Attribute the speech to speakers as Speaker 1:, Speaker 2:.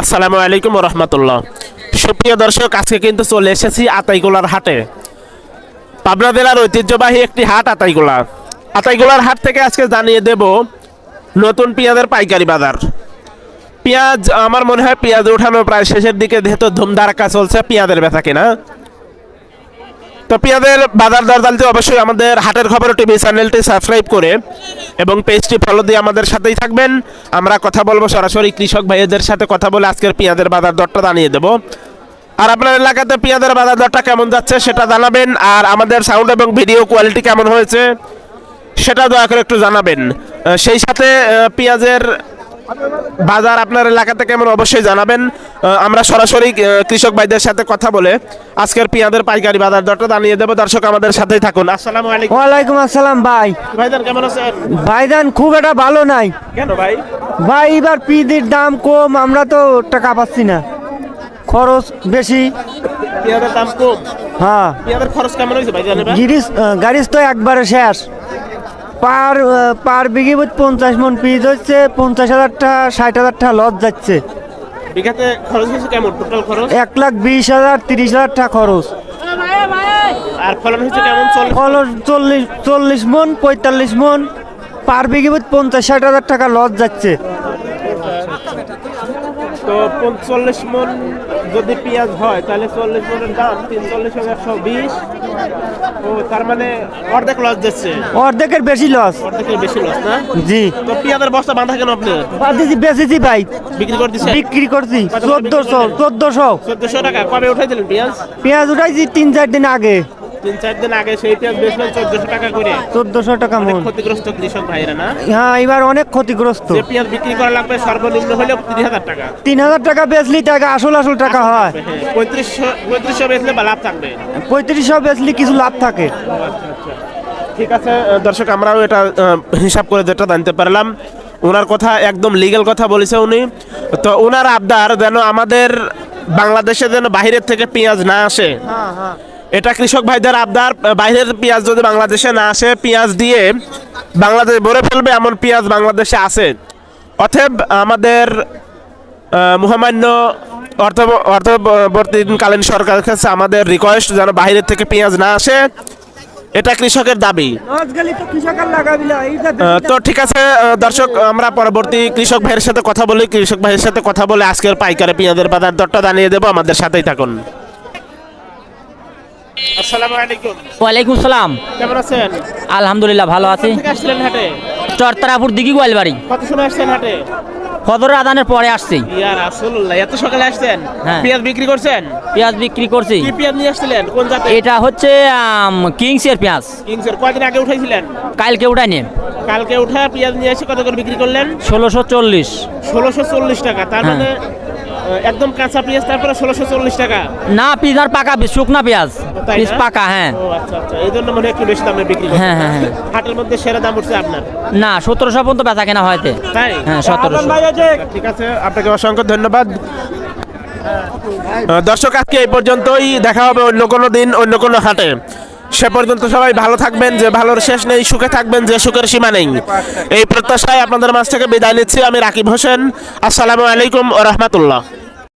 Speaker 1: আসসালামু আলাইকুম রহমতুল্লাহ সুপ্রিয় দর্শক, আজকে কিন্তু চলে এসেছি আতাইগোলার হাটে। পাবনা জেলার ঐতিহ্যবাহী একটি হাট আতাইগোলা। আতাইগোলার হাট থেকে আজকে জানিয়ে দেব নতুন পেঁয়াজের পাইকারি বাজার। পেঁয়াজ, আমার মনে হয় পেঁয়াজ ওঠানো প্রায় শেষের দিকে, যেহেতু ধুমধারাকা চলছে, পেঁয়াজের ব্যথা কিনা। তো পেঁয়াজের বাজার দর জানতে অবশ্যই আমাদের হাটের খবর টিভি চ্যানেলটি সাবস্ক্রাইব করে এবং পেজটি ফলো দিয়ে আমাদের সাথেই থাকবেন। আমরা কথা বলব সরাসরি কৃষক ভাইদের সাথে কথা বলে আজকের পেঁয়াজের বাজার দরটা জানিয়ে দেবো। আর আপনার এলাকাতে পেঁয়াজের বাজার দরটা কেমন যাচ্ছে সেটা জানাবেন আর আমাদের সাউন্ড এবং ভিডিও কোয়ালিটি কেমন হয়েছে সেটা দয়া করে একটু জানাবেন। সেই সাথে পেঁয়াজের বাজার আপনার এলাকাতে কেমন? অবশ্যই জানাবেন। আমরা সরাসরি কৃষক ভাইদের সাথে কথা বলে আজকের পেঁয়াজের পাইকারি বাজার দরটা জানিয়ে দেবো। দর্শক আমাদের সাথেই থাকুন। আসসালামু আলাইকুম।
Speaker 2: ওয়ালাইকুম আসসালাম ভাই।
Speaker 1: ভাইজান কেমন আছেন?
Speaker 2: ভাইজান খুব একটা ভালো নাই।
Speaker 1: কেন ভাই?
Speaker 2: ভাই এবার পিদির দাম কম আমরা তো টাকা পাচ্ছি না। খরচ বেশি।
Speaker 1: পেঁয়াজের দাম কম?
Speaker 2: হ্যাঁ।
Speaker 1: পেঁয়াজের খরচ কেমন হয়েছে এবার?
Speaker 2: গিরিস গাড়িস তো একবারে শেষ। পার পার বিঘে পঞ্চাশ মন পিস হচ্ছে পঞ্চাশ হাজারটা ষাট হাজার টাকা লস যাচ্ছে।
Speaker 1: বিঘাতে খরচ হয়েছে কেমন? টোটাল খরচ?
Speaker 2: এক লাখ বিশ হাজার তিরিশ হাজার টাকা খরচ।
Speaker 1: আর ফলন হয়েছে কেমন?
Speaker 2: ফলন চল্লিশ চল্লিশ মন পঁয়তাল্লিশ মন পার বিঘে পঞ্চাশ ষাট হাজার টাকা লস যাচ্ছে।
Speaker 1: তো চল্লিশ মন যদি পেঁয়াজ হয় তাহলে চল্লিশ মনের দাম তিন চল্লিশ একশো বিশ। ও তার মানে অর্ধেক লস দিচ্ছে।
Speaker 2: অর্ধেকের বেশি লস
Speaker 1: অর্ধেকের বেশি লস না?
Speaker 2: জি।
Speaker 1: তো পেঁয়াজের বস্তা বাঁধা কেন আপনি?
Speaker 2: বাদিছি বেচেছি ভাই।
Speaker 1: বিক্রি করে দিচ্ছেন
Speaker 2: বিক্রি করছি চোদ্দশো চোদ্দশো।
Speaker 1: চোদ্দশো টাকা। কবে উঠাই দিলেন পেঁয়াজ?
Speaker 2: পেঁয়াজ উঠাইছি তিন চার দিন আগে।
Speaker 1: তিন চার দিন আগে সেই পেঁয়াজ বেচলেন চোদ্দশো টাকা করে।
Speaker 2: চোদ্দশো টাকা মন
Speaker 1: ক্ষতিগ্রস্ত কৃষক ভাইরা না?
Speaker 2: হ্যাঁ এবার অনেক ক্ষতিগ্রস্ত।
Speaker 1: যে পেঁয়াজ বিক্রি করা লাগবে সর্বনিম্ন হলেও তিরিশ হাজার টাকা।
Speaker 2: তিন হাজার টাকা বেচলি টাকা আসল আসল টাকা হয়।
Speaker 1: হ্যাঁ। পঁয়ত্রিশশো পঁয়ত্রিশশো বেচলে লাভ থাকবে?
Speaker 2: পঁয়ত্রিশশো বেচলি কিছু লাভ থাকে।
Speaker 1: ঠিক আছে দর্শক আমরাও এটা হিসাব করে যেটা জানতে পারলাম। ওনার কথা একদম লিগ্যাল কথা বলেছে উনি। তো ওনার আবদার যেন আমাদের বাংলাদেশে যেন বাইরের থেকে পেঁয়াজ না আসে। এটা কৃষক ভাইদের আবদার, বাইরের পেঁয়াজ যদি বাংলাদেশে না আসে, পেঁয়াজ দিয়ে বাংলাদেশ ভরে ফেলবে এমন পেঁয়াজ বাংলাদেশে আছে। অতএব আমাদের মহামান্য অর্থ, অর্থবর্তীকালীন সরকারের কাছে আমাদের রিকোয়েস্ট যেন বাইরের থেকে পেঁয়াজ না আসে। এটা কৃষকের দাবি। তো ঠিক আছে দর্শক, আমরা পরবর্তী কৃষক ভাইয়ের সাথে কথা বলি। কৃষক ভাইয়ের সাথে কথা বলে আজকের পাইকারি পেঁয়াজের বাজার দরটা জানিয়ে দেবো। আমাদের সাথেই থাকুন। আসসালামু আলাইকুম।
Speaker 3: ওয়ালাইকুম সালাম।
Speaker 1: কেমন আছেন?
Speaker 3: আলহামদুলিল্লাহ ভালো আছি।
Speaker 1: আসছিলেন হাটে?
Speaker 3: চরতারাপুর দিঘি গোয়ালবাড়ি।
Speaker 1: কত সময় আসছেন হাটে?
Speaker 3: ফদর আদানের পরে আসছি।
Speaker 1: এত সকালে আসছেন?
Speaker 3: হ্যাঁ।
Speaker 1: পেঁয়াজ বিক্রি করছেন?
Speaker 3: পেঁয়াজ বিক্রি করছি।
Speaker 1: কি পেঁয়াজ নিয়ে আসছিলেন? কোন জাতের?
Speaker 3: এটা হচ্ছে আম, কিংসের পেঁয়াজ।
Speaker 1: কিংসের। কয়দিন আগে উঠাইছিলেন?
Speaker 3: কালকে উঠাইনি।
Speaker 1: কালকে উঠা পেঁয়াজ নিয়ে এসে কত করে বিক্রি করলেন?
Speaker 3: ষোলোশো চল্লিশ।
Speaker 1: ষোলোশো চল্লিশ টাকা। তার
Speaker 3: হ্যাঁ।
Speaker 1: মানে একদম কাঁচা পেঁয়াজ তারপরে ষোলোশো চল্লিশ টাকা।
Speaker 3: না পিস আর পাকা পিস শুকনা পেঁয়াজ। পিস পাকা হ্যাঁ।
Speaker 1: ও আচ্ছা আচ্ছা। এই জন্য মনে হয় একটু বেশি দামে বিক্রি
Speaker 3: হ্যাঁ, হ্যাঁ, হ্যাঁ।
Speaker 1: হাটের মধ্যে সেরা দাম উঠছে আপনার।
Speaker 3: না সতেরোশো পর্যন্ত বেচা কেনা হয়তে
Speaker 1: তাই?
Speaker 3: হ্যাঁ সতেরোশো।
Speaker 1: ঠিক আছে আপনাকে অসংখ্য ধন্যবাদ। দর্শক আজকে এই পর্যন্তই। দেখা হবে অন্য কোনো দিন অন্য কোনো হাটে। সে পর্যন্ত সবাই ভালো থাকবেন, যে ভালোর শেষ নেই, সুখে থাকবেন, যে সুখের সীমা নেই। এই প্রত্যাশায় আপনাদের মাছ থেকে বিদায় নিচ্ছি, আমি রাকিব হোসেন। আসসালামু আলাইকুম রহমতুল্লাহ।